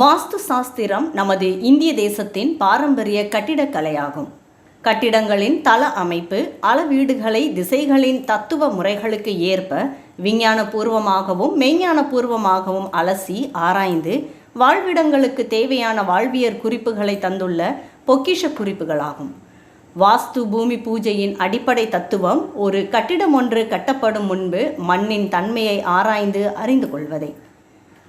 வாஸ்து சாஸ்திரம் நமது இந்திய தேசத்தின் பாரம்பரிய கட்டிடக்கலையாகும். கட்டிடங்களின் தள அமைப்பு அளவீடுகளை திசைகளின் தத்துவ முறைகளுக்கு ஏற்ப விஞ்ஞானபூர்வமாகவும் மெய்ஞானபூர்வமாகவும் அலசி ஆராய்ந்து வாழ்விடங்களுக்கு தேவையான வாழ்வியற் குறிப்புகளை தந்துள்ள பொக்கிஷ குறிப்புகளாகும். வாஸ்து பூமி பூஜையின் அடிப்படை தத்துவம் ஒரு கட்டிடம் ஒன்று கட்டப்படும் முன்பு மண்ணின் தன்மையை ஆராய்ந்து அறிந்து கொள்வதே.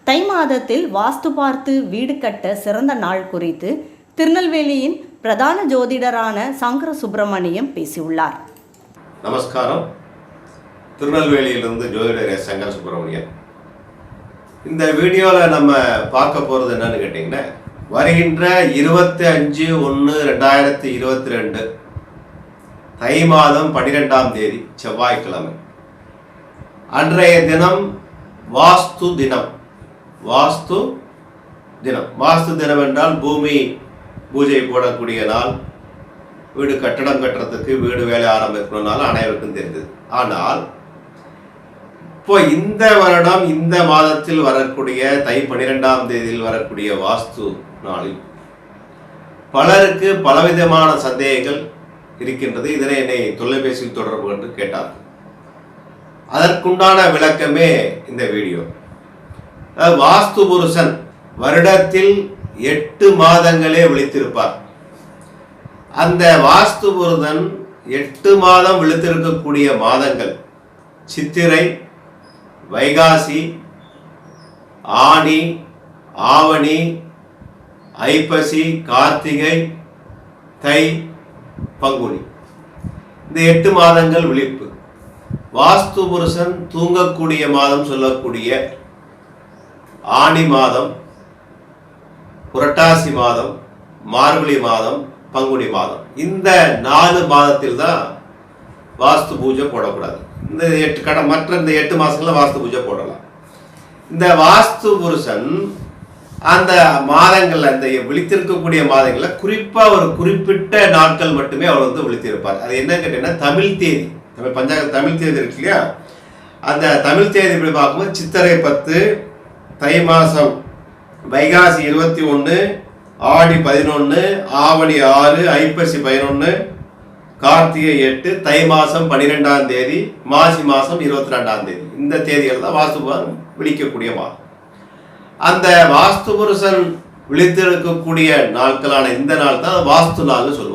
தை மாதத்தில் வாஸ்து பார்த்து வீடு கட்ட சிறந்த நாள் குறித்து திருநெல்வேலியின் பிரதான ஜோதிடரான சங்கர சுப்பிரமணியம் பேசியுள்ளார். நமஸ்காரம். திருநெல்வேலியிலிருந்து ஜோதிடர் சங்கர சுப்பிரமணியன் இந்த வீடியோவில் நம்ம பார்க்க போகிறது என்னன்னு கேட்டிங்கன்னா வருகின்ற இருபத்தி அஞ்சு ஒன்று ரெண்டாயிரத்தி இருபத்தி ரெண்டு தை மாதம் பன்னிரெண்டாம் தேதி செவ்வாய்க்கிழமை. அன்றைய தினம் வாஸ்து தினம். வாஸ்து தினம். வாஸ்து தினம் என்றால் பூமி பூஜை போடக்கூடிய நாள் வீடு கட்டடம் கட்டுறதுக்கு வீடு வேலை ஆரம்பிக்கணும்னால அனைவருக்கும் தெரிந்தது. ஆனால் இப்போ இந்த வருடம் இந்த மாதத்தில் வரக்கூடிய தை பன்னிரெண்டாம் தேதியில் வரக்கூடிய வாஸ்து நாளில் பலருக்கு பலவிதமான சந்தேகங்கள் இருக்கின்றது. இதனை என்னை தொலைபேசியில் தொடர்பு கொண்டு கேட்டார் அதற்குண்டான விளக்கமே இந்த வீடியோ. வாஸ்து புருஷன் வருடத்தில் எட்டு மாதங்களே விழித்திருப்பார். அந்த வாஸ்து புருஷன் எட்டு மாதம் விழித்திருக்கக்கூடிய மாதங்கள். சித்திரை வைகாசி ஆனி ஆவணி ஐப்பசி கார்த்திகை தை பங்குனி. இந்த எட்டு மாதங்கள் விழிப்பு. வாஸ்து புருஷன் தூங்கக்கூடிய மாதம் சொல்லக்கூடிய ஆனி மாதம் புரட்டாசி மாதம் மார்கழி மாதம் பங்குனி மாதம். இந்த நாலு மாதத்தில் தான் வாஸ்து பூஜை போடக்கூடாது. இந்த எட்டு கட மற்ற இந்த எட்டு மாதங்களில் வாஸ்து பூஜை போடலாம். இந்த வாஸ்து புருஷன் அந்த மாதங்களில் இந்த விழித்திருக்கக்கூடிய மாதங்களில் குறிப்பாக ஒரு குறிப்பிட்ட நாட்கள் மட்டுமே அவர் வந்து விழித்திருப்பார். அது என்ன கேட்டீங்கன்னா தமிழ் தேதி. தமிழ் பஞ்சாங்க தமிழ் தேதி இருக்கு இல்லையா? அந்த தமிழ் தேதி இப்படி பார்க்கும்போது சித்திரை பத்து தை மாசம் வைகாசி இருபத்தி ஒன்று ஆடி பதினொன்று ஆவணி ஆறு ஐப்பசி பதினொன்று கார்த்திகை எட்டு தை மாதம் பன்னிரெண்டாம் தேதி மாசி மாதம் இருபத்தி ரெண்டாம் தேதி. இந்த தேதிகள் தான் வாஸ்துபுரன் விழிக்கக்கூடிய மாதம். அந்த வாஸ்து புருஷன் விழித்திருக்கக்கூடிய நாட்களான இந்த நாள் தான் வாஸ்து நாள்னு சொல்லுவாங்க.